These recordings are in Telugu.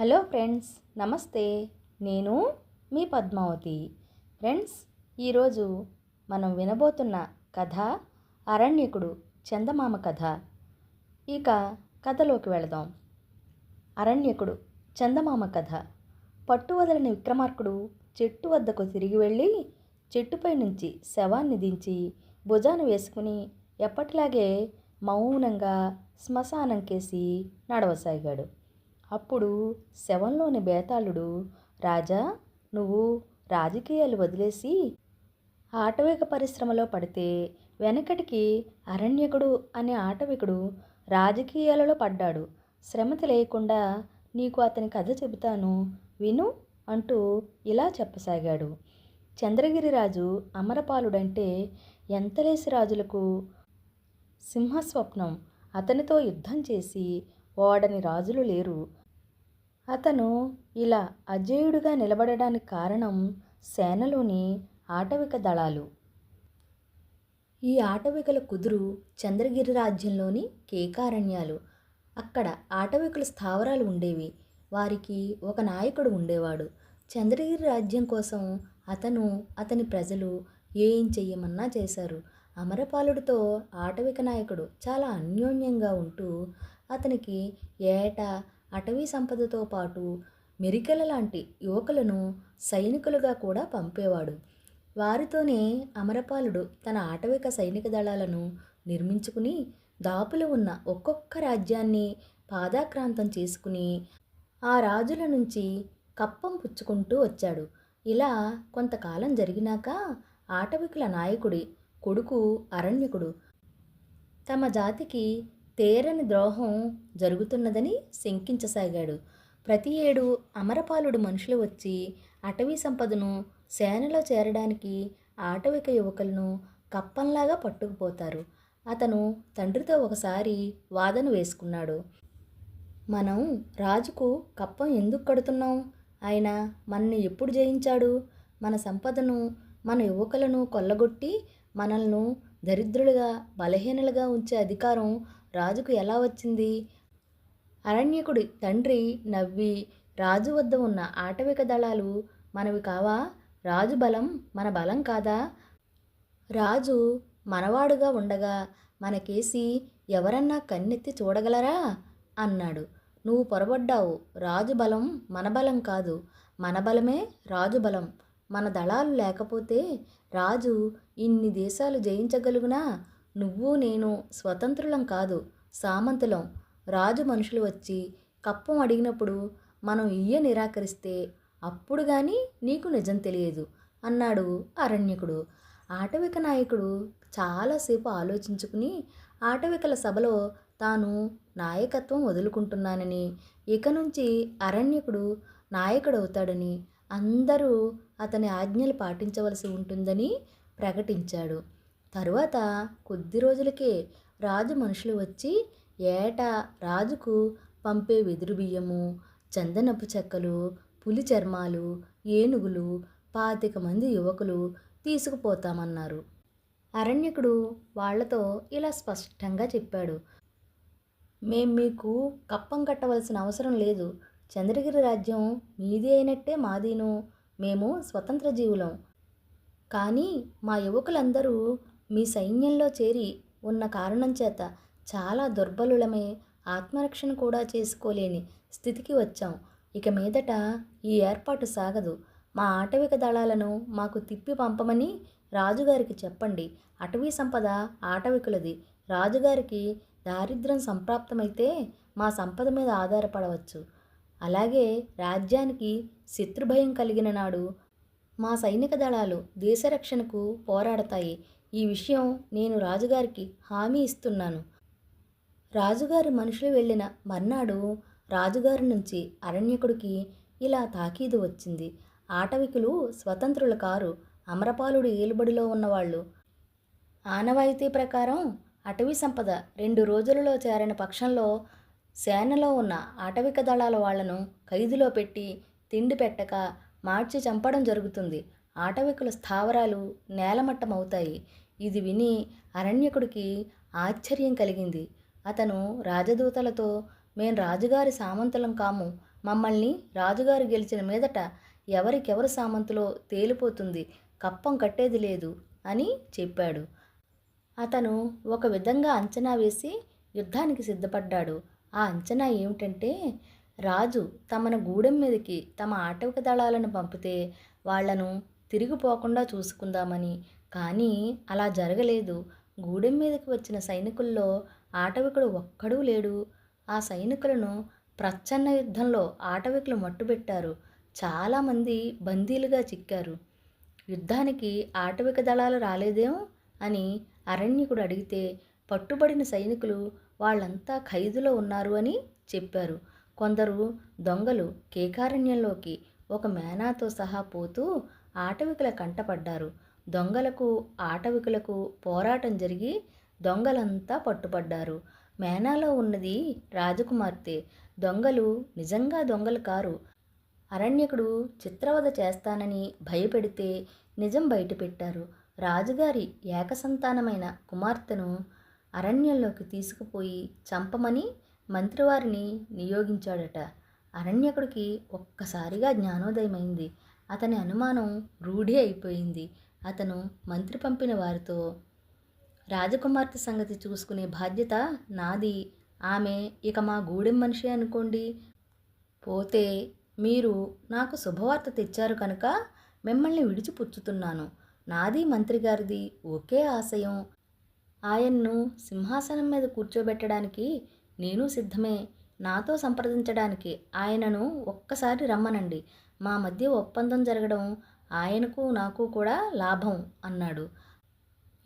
హలో ఫ్రెండ్స్ నమస్తే. నేను మీ పద్మావతి. ఫ్రెండ్స్ ఈరోజు మనం వినబోతున్న కథ అరణ్యకుడు చందమామ కథ. ఇక కథలోకి వెళదాం. అరణ్యకుడు చందమామ కథ. పట్టు వదలని విక్రమార్కుడు చెట్టు వద్దకు తిరిగి వెళ్ళి చెట్టుపై నుంచి శవాన్ని దించి భుజాన వేసుకుని ఎప్పటిలాగే మౌనంగా శ్మశానం కేసి నడవసాగాడు. అప్పుడు శవంలోని బేతాళుడు రాజా నువ్వు రాజకీయాలు వదిలేసి ఆటవిక పరిశ్రమలో పడితే వెనకటికి అరణ్యకుడు అనే ఆటవికుడు రాజకీయాలలో పడ్డాడు. శ్రమ తెలియకుండా నీకు అతని కథ చెబుతాను విను అంటూ ఇలా చెప్పసాగాడు. చంద్రగిరి రాజు అమరపాలుడంటే ఎంతలేసి రాజులకు సింహస్వప్నం. అతనితో యుద్ధం చేసి ఓడని రాజులు లేరు. అతను ఇలా అజేయుడుగా నిలబడడానికి కారణం సేనలోని ఆటవిక దళాలు. ఈ ఆటవికల కుదురు చంద్రగిరి రాజ్యంలోని కేకారణ్యాలు. అక్కడ ఆటవికుల స్థావరాలు ఉండేవి. వారికి ఒక నాయకుడు ఉండేవాడు. చంద్రగిరి రాజ్యం కోసం అతను అతని ప్రజలు ఏం చెయ్యమన్నా చేశారు. అమరపాలుడితో ఆటవిక నాయకుడు చాలా అన్యోన్యంగా ఉంటూ అతనికి ఏటా అటవీ సంపదతో పాటు మెరికల లాంటి యువకులను సైనికులుగా కూడా పంపేవాడు. వారితోనే అమరపాలుడు తన ఆటవిక సైనిక దళాలను నిర్మించుకుని దాపులు ఉన్న ఒక్కొక్క రాజ్యాన్ని పాదాక్రాంతం చేసుకుని ఆ రాజుల నుంచి కప్పం పుచ్చుకుంటూ వచ్చాడు. ఇలా కొంతకాలం జరిగినాక ఆటవికుల నాయకుడి కొడుకు అరణ్యకుడు తమ జాతికి తేరని ద్రోహం జరుగుతున్నదని శంకించసాగాడు. ప్రతి ఏడు అమరపాలుడు మనుషులు వచ్చి అటవీ సంపదను సేనలో చేరడానికి ఆటవిక యువకులను కప్పంలాగా పట్టుకుపోతారు. అతను తండ్రితో ఒకసారి వాదన వేసుకున్నాడు. మనం రాజుకు కప్పం ఎందుకు కడుతున్నాం? ఆయన మనల్ని ఎప్పుడు జయించాడు? మన సంపదను మన యువకులను కొల్లగొట్టి మనల్ని దరిద్రులుగా బలహీనలుగా ఉంచే అధికారం రాజుకు ఎలా వచ్చింది? అరణ్యకుడి తండ్రి నవ్వి రాజు వద్ద ఉన్న ఆటవిక దళాలు మనవి కావా? రాజు బలం మన బలం కాదా? రాజు మనవాడుగా ఉండగా మనకేసి ఎవరన్నా కన్నెత్తి చూడగలరా? అన్నాడు. నువ్వు పొరబడ్డావు. రాజు బలం మన బలం కాదు. మన బలమే రాజు బలం. మన దళాలు లేకపోతే రాజు ఇన్ని దేశాలు జయించగలుగునా? నువ్వు నేను స్వతంత్రులం కాదు సామంతులం. రాజు మనుషులు వచ్చి కప్పం అడిగినప్పుడు మనం ఇయ్య నిరాకరిస్తే అప్పుడు కానీ నీకు నిజం తెలియదు అన్నాడు అరణ్యకుడు. ఆటవిక నాయకుడు చాలాసేపు ఆలోచించుకుని ఆటవికల సభలో తాను నాయకత్వం వదులుకుంటున్నానని ఇక నుంచి అరణ్యకుడు నాయకుడవుతాడని అందరూ అతని ఆజ్ఞలు పాటించవలసి ఉంటుందని ప్రకటించాడు. తరువాత కొద్ది రోజులకే రాజు మనుషులు వచ్చి ఏటా రాజుకు పంపే వెదురు బియ్యము చందనపు చెక్కలు పులి చర్మాలు ఏనుగులు పాతిక మంది యువకులు తీసుకుపోతామన్నారు. అరణ్యకుడు వాళ్ళతో ఇలా స్పష్టంగా చెప్పాడు. మేం మీకు కప్పం కట్టవలసిన అవసరం లేదు. చంద్రగిరి రాజ్యం మీది అయినట్టే మాదీను. మేము స్వతంత్ర జీవులం. కానీ మా యువకులందరూ మీ సైన్యంలో చేరి ఉన్న కారణం చేత చాలా దుర్బలులమై ఆత్మరక్షణ కూడా చేసుకోలేని స్థితికి వచ్చాం. ఇక మీదట ఈ ఏర్పాటు సాగదు. మా ఆటవిక దళాలను మాకు తిప్పి పంపమని రాజుగారికి చెప్పండి. అటవీ సంపద ఆటవికులది. రాజుగారికి దారిద్ర్యం సంప్రాప్తమైతే మా సంపద మీద ఆధారపడవచ్చు. అలాగే రాజ్యానికి శత్రుభయం కలిగిన నాడు మా సైనిక దళాలు దేశరక్షణకు పోరాడతాయి. ఈ విషయం నేను రాజుగారికి హామీ ఇస్తున్నాను. రాజుగారి మనుషులు వెళ్ళిన మర్నాడు రాజుగారి నుంచి అరణ్యకుడికి ఇలా తాకీదు వచ్చింది. ఆటవికులు స్వతంత్రులు కారు అమరపాలుడి ఏలుబడిలో ఉన్నవాళ్ళు. ఆనవాయితీ ప్రకారం అటవీ సంపద రెండు రోజులలో చేరిన పక్షంలో సేనలో ఉన్న ఆటవిక దళాల వాళ్ళను ఖైదులో పెట్టి తిండి పెట్టక మార్చి చంపడం జరుగుతుంది. ఆటవికుల స్థావరాలు నేలమట్టమవుతాయి. ఇది విని అరణ్యకుడికి ఆశ్చర్యం కలిగింది. అతను రాజదూతలతో మేం రాజుగారి సామంతులం కాము. మమ్మల్ని రాజుగారు గెలిచిన మీదట ఎవరికెవరు సామంతులో తేలిపోతుంది? కప్పం కట్టేది లేదు అని చెప్పాడు. అతను ఒక విధంగా అంచనా వేసి యుద్ధానికి సిద్ధపడ్డాడు. ఆ అంచనా ఏమిటంటే రాజు తమను గూడెం మీదకి తమ ఆటవిక దళాలను పంపితే వాళ్ళను తిరిగిపోకుండా చూసుకుందామని కానీ అలా జరగలేదు. గూడెం మీదకి వచ్చిన సైనికుల్లో ఆటవికుడు ఒక్కడూ లేడు. ఆ సైనికులను ప్రచ్ఛన్న యుద్ధంలో ఆటవికులు మట్టుబెట్టారు. చాలామంది బందీలుగా చిక్కారు. యుద్ధానికి ఆటవిక దళాలు రాలేదేమో అని అరణ్యకుడు అడిగితే పట్టుబడిన సైనికులు వాళ్ళంతా ఖైదులో ఉన్నారు అని చెప్పారు. కొందరు దొంగలు కేకారణ్యంలోకి ఒక మేనాతో సహా పోతూ ఆటవికుల కంటపడ్డారు దొంగలకు ఆటవికులకు పోరాటం జరిగి దొంగలంతా పట్టుపడ్డారు. మేనాలో ఉన్నది రాజకుమార్తె. దొంగలు నిజంగా దొంగలు కారు. అరణ్యకుడు చిత్రవద చేస్తానని భయపెడితే నిజం బయటపెట్టారు. రాజుగారి ఏకసంతానమైన కుమార్తెను అరణ్యంలోకి తీసుకుపోయి చంపమని మంత్రివారిని నియోగించాడట. అరణ్యకుడికి ఒక్కసారిగా జ్ఞానోదయమైంది. అతని అనుమానం రూఢి అయిపోయింది. అతను మంత్రి పంపిన వారితో రాజకుమార్తె సంగతి చూసుకునే బాధ్యత నాది. ఆమె ఇక మా గూడెం మనిషి అనుకోండి. పోతే మీరు నాకు శుభవార్త తెచ్చారు కనుక మిమ్మల్ని విడిచిపుచ్చుతున్నాను. నాది మంత్రి గారిది ఒకే ఆశయం. ఆయన్ను సింహాసనం మీద కూర్చోబెట్టడానికి నేను సిద్ధమే. నాతో సంప్రదించడానికి ఆయనను ఒక్కసారి రమ్మనండి. మా మధ్య ఒప్పందం జరగడం ఆయనకు నాకు కూడా లాభం అన్నాడు.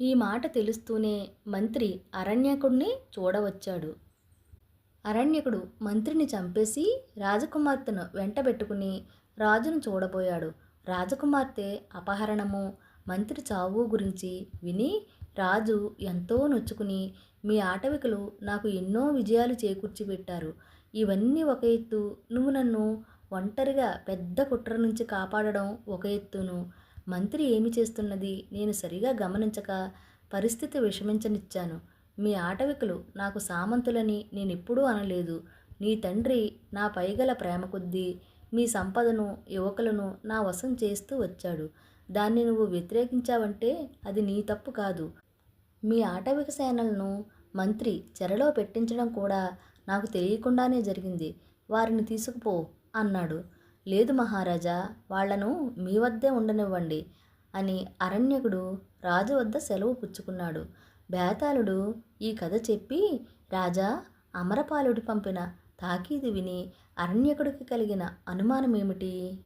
ఈ మాట తెలుస్తూనే మంత్రి అరణ్యకుడిని చూడవచ్చాడు. అరణ్యకుడు మంత్రిని చంపేసి రాజకుమార్తెను వెంటబెట్టుకుని రాజును చూడబోయాడు. రాజకుమార్తె అపహరణము మంత్రి చావు గురించి విని రాజు ఎంతో నొచ్చుకుని మీ ఆటవికలు నాకు ఎన్నో విజయాలు చేకూర్చి పెట్టారు ఇవన్నీ ఒక ఎత్తు నువ్వు నన్ను ఒంటరిగా పెద్ద కుట్ర నుంచి కాపాడడం ఒక ఎత్తును. మంత్రి ఏమి చేస్తున్నది? నేను సరిగా గమనించక పరిస్థితి విషమించనిచ్చాను. మీ ఆటవికులు నాకు సామంతులని నేనెప్పుడూ అనలేదు. నీ తండ్రి నా పైగల ప్రేమ కొద్దీ మీ సంపదను యువకులను నా వశం చేస్తూ వచ్చాడు. దాన్ని నువ్వు వ్యతిరేకించావంటే అది నీ తప్పు కాదు. మీ ఆటవిక సేనలను మంత్రి చెరలో పెట్టించడం కూడా నాకు తెలియకుండానే జరిగింది. వారిని తీసుకుపో. అన్నాడు. లేదు మహారాజా వాళ్ళను మీ వద్దే ఉండనివ్వండి అని అరణ్యకుడు రాజు వద్ద సెలవు పుచ్చుకున్నాడు. బేతాళుడు ఈ కథ చెప్పి రాజా అమరపాలుడు పంపిన తాకీదు విని అరణ్యకుడికి కలిగిన అనుమానమేమిటి?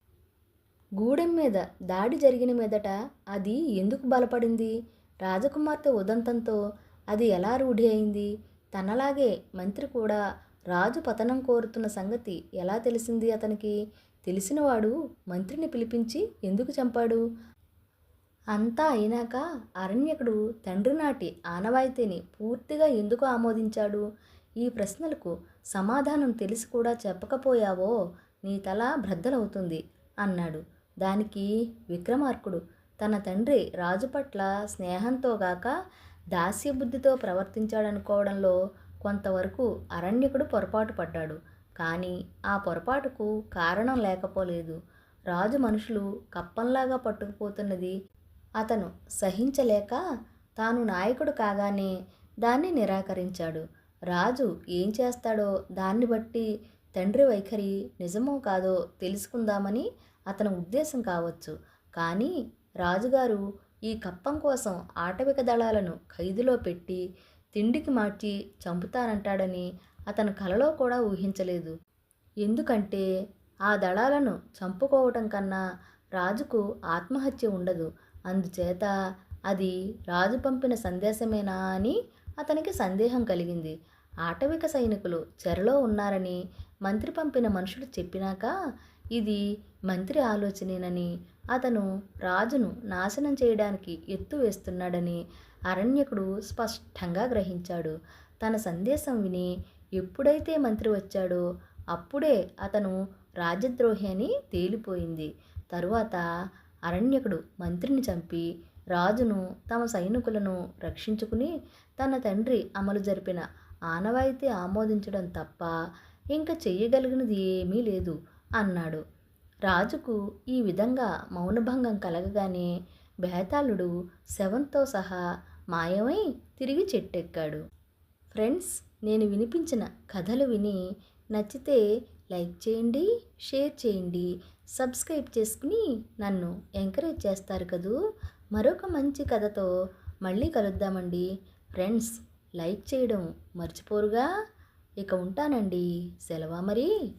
గూడెం మీద దాడి జరిగిన మీదట అది ఎందుకు బలపడింది? రాజకుమార్తె ఉదంతంతో అది ఎలా రూఢి అయింది? తనలాగే మంత్రి కూడా రాజు పతనం కోరుతున్న సంగతి ఎలా తెలిసింది అతనికి? తెలిసినవాడు మంత్రిని పిలిపించి ఎందుకు చంపాడు? అంతా అయినాక అరణ్యకుడు తండ్రి నాటి ఆనవాయితీని పూర్తిగా ఎందుకు ఆమోదించాడు? ఈ ప్రశ్నలకు సమాధానం తెలిసి కూడా చెప్పకపోయావో నీ తల భ్రద్దలవుతుంది అన్నాడు. దానికి విక్రమార్కుడు తన తండ్రి రాజు పట్ల స్నేహంతో గాక దాస్యబుద్ధితో ప్రవర్తించాడనుకోవడంలో కొంతవరకు అరణ్యకుడు పొరపాటు పడ్డాడు. కానీ ఆ పొరపాటుకు కారణం లేకపోలేదు. రాజు మనుషులు కప్పంలాగా పట్టుకుపోతున్నది అతను సహించలేక తాను నాయకుడు కాగానే దాన్ని నిరాకరించాడు. రాజు ఏం చేస్తాడో దాన్ని బట్టి తండ్రి వైఖరి నిజమో కాదో తెలుసుకుందామని అతని ఉద్దేశం కావచ్చు. కానీ రాజుగారు ఈ కప్పం కోసం ఆటవిక దళాలను ఖైదులో పెట్టి తిండికి మార్చి చంపుతానంటాడని అతను కలలో కూడా ఊహించలేదు. ఎందుకంటే ఆ దళాలను చంపుకోవటం కన్నా రాజుకు ఆత్మహత్య ఉండదు. అందుచేత అది రాజు పంపిన సందేశమేనా అని అతనికి సందేహం కలిగింది. ఆటవిక సైనికులు చెరలో ఉన్నారని మంత్రి పంపిన మనుషులు చెప్పినాక ఇది మంత్రి ఆలోచనేనని అతను రాజును నాశనం చేయడానికి ఎత్తు వేస్తున్నాడని అరణ్యకుడు స్పష్టంగా గ్రహించాడు. తన సందేశం విని ఎప్పుడైతే మంత్రి వచ్చాడో అప్పుడే అతను రాజద్రోహి అని తేలిపోయింది. తరువాత అరణ్యకుడు మంత్రిని చంపి రాజును తమ సైనికులను రక్షించుకుని తన తండ్రి అమలు జరిపిన ఆనవాయితీ ఆమోదించడం తప్ప ఇంకా చెయ్యగలిగినది ఏమీ లేదు. అన్నాడు. రాజుకు ఈ విధంగా మౌనభంగం కలగగానే బేతాళుడు శవంతో సహా మాయమై తిరిగి చెట్టెక్కాడు. ఫ్రెండ్స్ నేను వినిపించిన కథలు విని నచ్చితే లైక్ చేయండి షేర్ చేయండి సబ్స్క్రైబ్ చేసుకుని నన్ను ఎంకరేజ్ చేస్తారు కదూ? మరొక మంచి కథతో మళ్ళీ కలుద్దామండి. ఫ్రెండ్స్ లైక్ చేయడం మర్చిపోరుగా. ఇక ఉంటానండి. సెలవా మరి?